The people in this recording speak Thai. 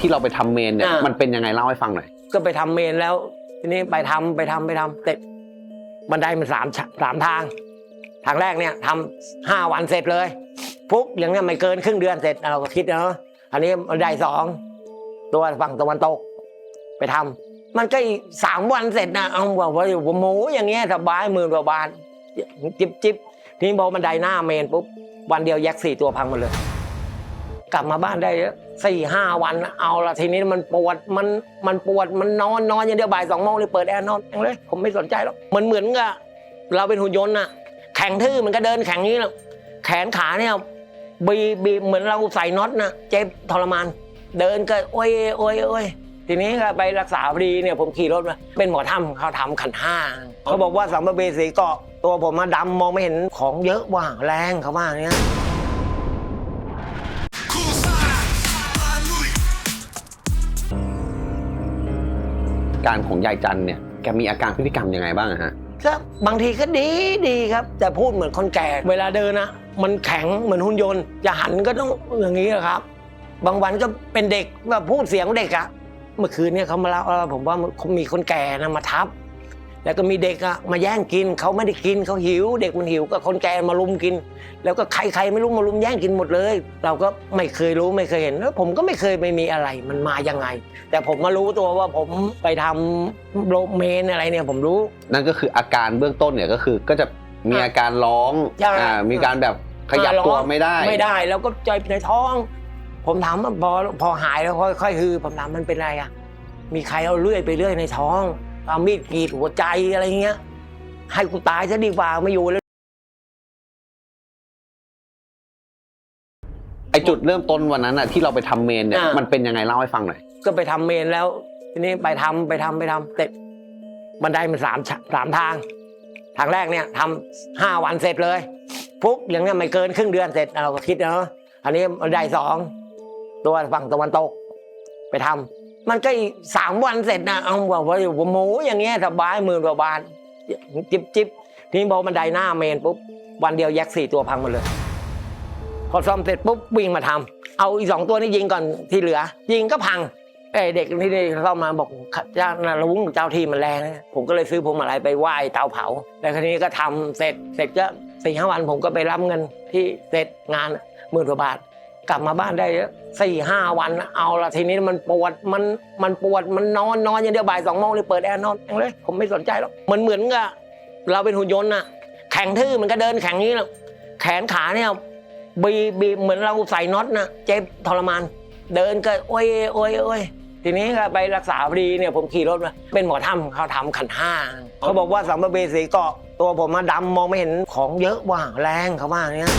ที่เราไปทำเมนเนี่ยอ่ามั มันเป็นยังไงเล่าให้ฟังหน่อย ก็ไปทำเมนแล้ว ทีนี้ไปทำไปทำไปทำเสร็จบันไดมันสามชั้นสามทาง ทางแรกเนี่ยทำห้าวันเสร็จเลยปุ๊บอย่างเนี้ยไม่เกินครึ่งเดือนเสร็จเราก็คิดเนาะอันนี้บันไดสองตัวฝั่งตะวันตก ไปทำมันก็อีกสามวันเสร็จนะเอาว่าว่าอยู่หมูอย่างเงี้ยสบายหมื่นกว่าบาทจิบจิบทีนี้พอบันไดหน้าเมนปุ๊บวันเดียวแยกสี่ตัวพังหมดเลย กลับมาบ้านได้สี่ห้าวันเอาละทีนี้มันปวดมันมันปวดมันนอนนอนอย่างเดียวบ่ายสองโมงเลยเปิดแอร์นอนเลย ผมไม่สนใจหรอกมันเหมือนกับเราเป็นหุ่นยนต์น่ะ แข็งทื่อมันก็เดินแข็งนี้แหละแขนขาเนี่ยบีบีเหมือนเราใส่น็อตนะเจ็บทรมาน เดินก็โอ้ยโอ้ยโอ้ยทีนี้ก็ไปรักษาพอดีเนี่ยผมขี่รถมาเป็นหมอถ้ำเขาทำขันห้าเขาบอกว่าสัมภเวสีเกาะตัวผมมาดำมองไม่เห็นของเยอะว่ะแรงเขาว่าอย่างเนี้ย การของยายจันเนี่ยแกมีอาการพฤติกรรมยังไงบ้างอะฮะก็บางทีก็ดีดีครับ แต่พูดเหมือนคนแก่ เวลาเดินนะมันแข็งเหมือนหุ่นยนต์จะหันก็ต้องอย่างนี้นะครับ บางวันก็เป็นเด็กแบบพูดเสียงเด็กอะเมื่อคืนเนี่ยเขามาเล่าว่าผมว่ามีคนแก่นะมาทับ แล้วก็มีเด็กอะมาแย่งกินเขาไม่ได้กินเขาหิว เด็กมันหิวก็คนแก่มาลุมกิน แล้วก็ใครๆไม่รู้มาลุมแย่งกินหมดเลย เราก็ไม่เคยรู้ไม่เคยเห็นแล้วผมก็ไม่เคยไม่มีอะไรมันมายังไง แต่ผมมารู้ตัวว่าผมไปทำโรเมนอะไรเนี่ยผมรู้ นั่นก็คืออาการเบื้องต้นเนี่ยก็คือก็จะมีอาการร้องใช่อ่ามีการแบบขยับตัวไม่ได้ ไม่ได้แล้วก็ใจในท้อง ผมถามว่าพอพอหายแล้วค่อยๆคือ ผมถามมันเป็นไรอะมีใครเอาเลื่อยไปเลื่อยในท้อง เอามีดกรีดหัวใจอะไรเงี้ย ให้กูตายซะดีกว่าไม่อยู่แล้ว ไอจุดเริ่มต้นวันนั้นอะที่เราไปทำเมนเนี่ยอ่ามั มันเป็นยังไงเล่าให้ฟังหน่อยก็ไปทำเมนแล้ว ทีนี้ไปทำไปทำไปทำเสร็จบันไดมันสามชั้นสามทาง ทางแรกเนี่ยทำห้าวันเสร็จเลยปุ๊บอย่างเนี้ยไม่เกินครึ่งเดือนเสร็จเราก็คิดเนาะอันนี้บันไดสองตัวฝั่งตะวันตก ไปทำ มันก็อีกสามวันเสร็จนะเอาว่าว่าอยู่หมูอย่างเงี้ยสบายหมื่นกว่าบาทจิบจิบทีนี้พอบันไดหน้าเมนปุ๊บวันเดียวแยกสี่ตัวพังหมดเลย พอซ่อมเสร็จปุ๊บวิ่งมาทำเอาอีกสองตัวนี้ยิงก่อนที่เหลือ ยิงก็พังเอ้เด็กที่นี่เข้ามาบอกเจ้านารุ้งเจ้าที่มันแรงนะผมก็เลยซื้อพวงมาลัยไปไหว้เตาเผาแล้วทีนี้ก็ทำเสร็จเสร็จก็สี่ห้าวันผมก็ไปรับเงินที่เสร็จงานหมื่นกว่าบาท กลับมาบ้านได้สี่ห้าวันเอาละทีนี้มันปวดมันมันปวดมันนอนนอนอย่างเดียวบ่ายสองโมงเลยเปิดแอร์นอนเลย ผมไม่สนใจหรอกมันเหมือนกับเราเป็นหุ่นยนต์น่ะแข็งทื่อมันก็เดินแข็งนี้แหละแขนขาเนี่ยบีบีเหมือนเราใส่น็อตนะเจ็บทรมาน เดินก็โอ้ยโอ้ยโอ้ยทีนี้ก็ไปรักษาพอดีเนี่ยผมขี่รถมาเป็นหมอถ้ำเขาทำขันห้าเขาบอกว่าสัมภเวสีเกาะตัวผมมาดำมองไม่เห็นของเยอะว่ะแรงเขาว่าเนี้ย